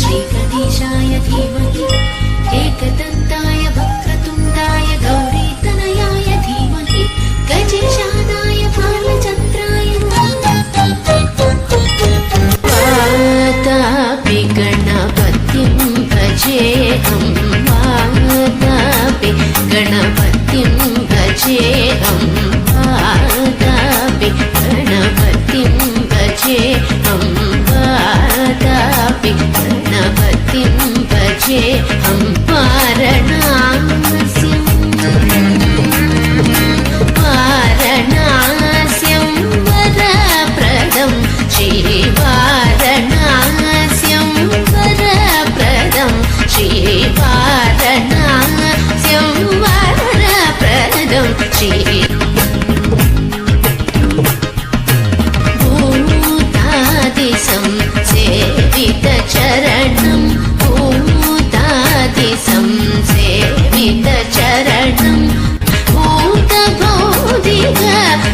श्रीगणेशाय धीमहि एकदन्ताय वक्रतुण्डाय गौरीतनयाय धीमहि गजेशानाय बालचन्द्राय वातापि गणपतिं भजेऽहं वातापि गणपतिं भजेऽहं भजेऽहं वारणास्यम् वारणास्यं वरप्रदं श्रीवारणास्यं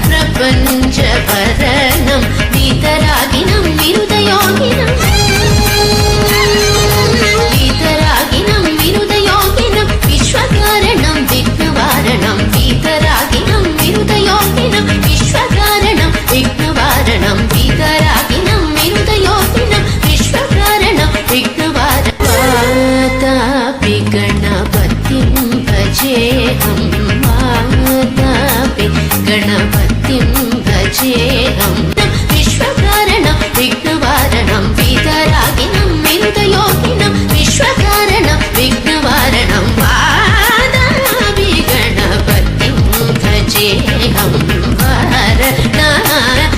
ప్రపంచ పరణం విద దేహం భారత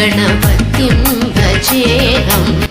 गणपतिं भजेऽहम्